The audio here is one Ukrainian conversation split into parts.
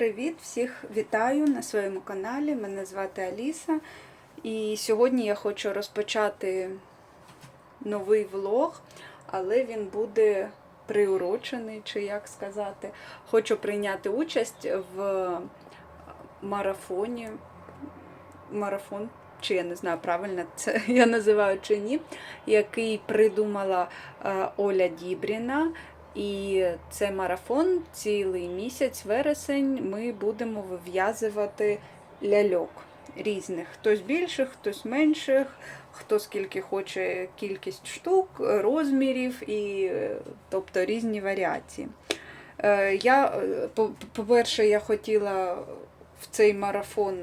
привіт! Всіх вітаю на своєму каналі. Мене звати Аліса. І сьогодні я хочу розпочати новий влог, але він буде приурочений, чи як сказати. Хочу прийняти участь в марафоні. Марафон, чи я не знаю, правильно це я називаю чи ні, який придумала е, Оля Дібріна. І це марафон цілий місяць, вересень, ми будемо вив'язувати ляльок різних. Хтось більших, хтось менших, хто скільки хоче кількість штук, розмірів, і, тобто різні варіації. Е, Я, по- по-перше, я хотіла в цей марафон.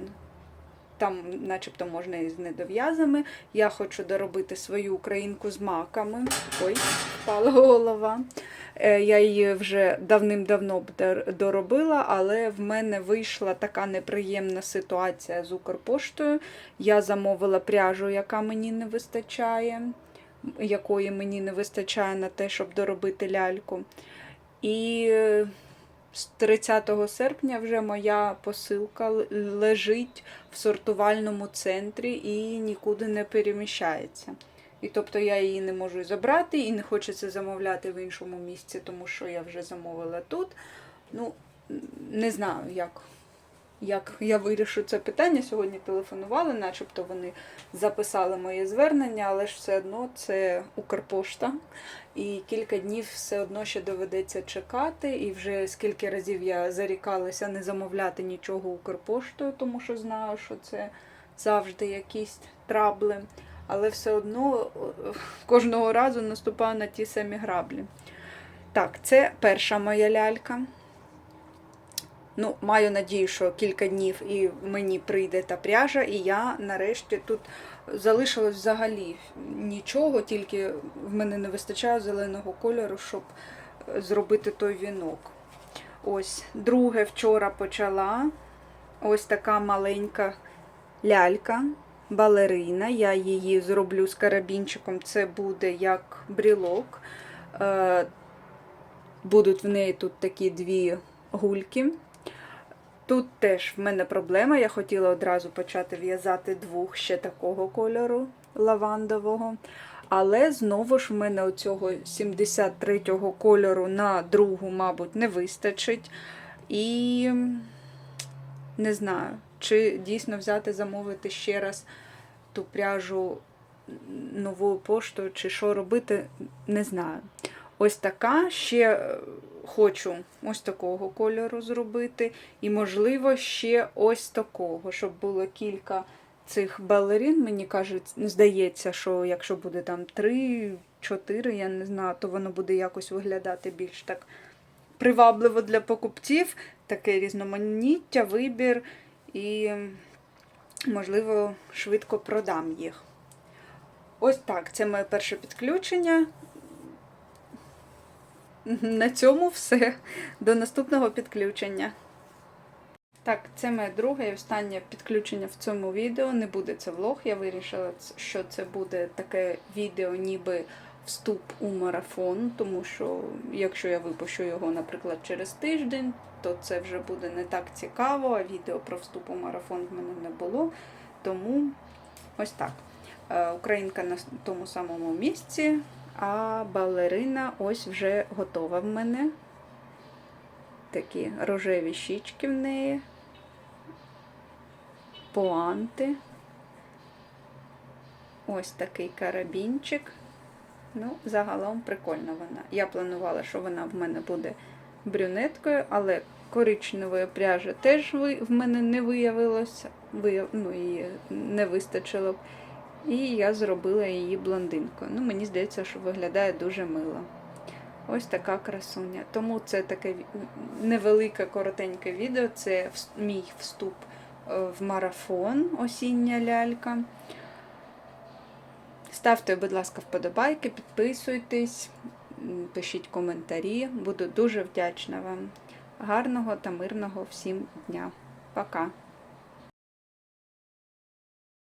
Там, начебто, можна і з недов'язами. Я хочу доробити свою українку з маками. Ой, впала голова. Е, Я її вже давним-давно доробила, але в мене вийшла така неприємна ситуація з Укрпоштою. Я замовила пряжу, яка мені не вистачає, якої мені не вистачає на те, щоб доробити ляльку. І е, з 30 серпня вже моя посилка лежить в сортувальному центрі і нікуди не переміщається. І тобто я її не можу забрати, і не хочеться замовляти в іншому місці, тому що я вже замовила тут. Ну, не знаю, як, як я вирішу це питання. Сьогодні телефонували, начебто вони записали моє звернення, але ж все одно це Укрпошта. І кілька днів все одно ще доведеться чекати. І вже скільки разів я зарікалася не замовляти нічого Укрпоштою, тому що знаю, що це завжди якісь трабли але все одно е, кожного разу наступаю на ті самі граблі. Так, це перша моя лялька. Ну, Маю надію, що кілька днів і мені прийде та пряжа, і я нарешті тут залишилось взагалі нічого, тільки в мене не вистачає зеленого кольору, щоб е, зробити той вінок. Ось, друге вчора почала. Ось така маленька лялька балерина. Я її зроблю з карабінчиком. Це буде як брілок. Е, Будуть в неї тут такі дві гульки. Тут теж в мене проблема. Я хотіла одразу почати в'язати двох ще такого кольору лавандового. Але знову ж в мене оцього 73-го кольору на другу, мабуть, не вистачить. І не знаю, чи дійсно взяти, замовити ще раз ту пряжу новою поштою, чи що робити, не знаю. Ось така. Ще е, хочу ось такого кольору зробити. І, можливо, ще ось такого, щоб було кілька цих балерин. Мені кажуть, здається, що якщо буде там 3-4, я не знаю, то воно буде якось виглядати більш так привабливо для покупців. Таке різноманіття, вибір і, можливо, швидко продам їх. Ось так, це моє перше підключення. На цьому все. До наступного підключення. Так, це моє друге і останнє підключення в цьому відео. Не буде це влог. Я вирішила, що це буде таке відео, ніби вступ у марафон, тому що якщо я випущу його, наприклад, через тиждень, то це вже буде не так цікаво, а відео про вступ у марафон в мене не було. Тому ось так. Е, Українка на тому самому місці, а балерина ось вже готова в мене. Такі рожеві щічки в неї, пуанти. Ось такий карабінчик. Ну, загалом прикольна вона. Я планувала, що вона в мене буде брюнеткою, але коричневої пряжі теж в мене не виявилося, ну, її не вистачило. б. І я зробила її блондинкою. Ну, Мені здається, що виглядає дуже мило. Ось така красуня. Тому це таке невелике, коротеньке відео. Це мій вступ е, в марафон осіння лялька. Ставте, будь ласка, вподобайки, підписуйтесь, пишіть коментарі. Буду дуже вдячна вам. Гарного та мирного всім дня. Пока!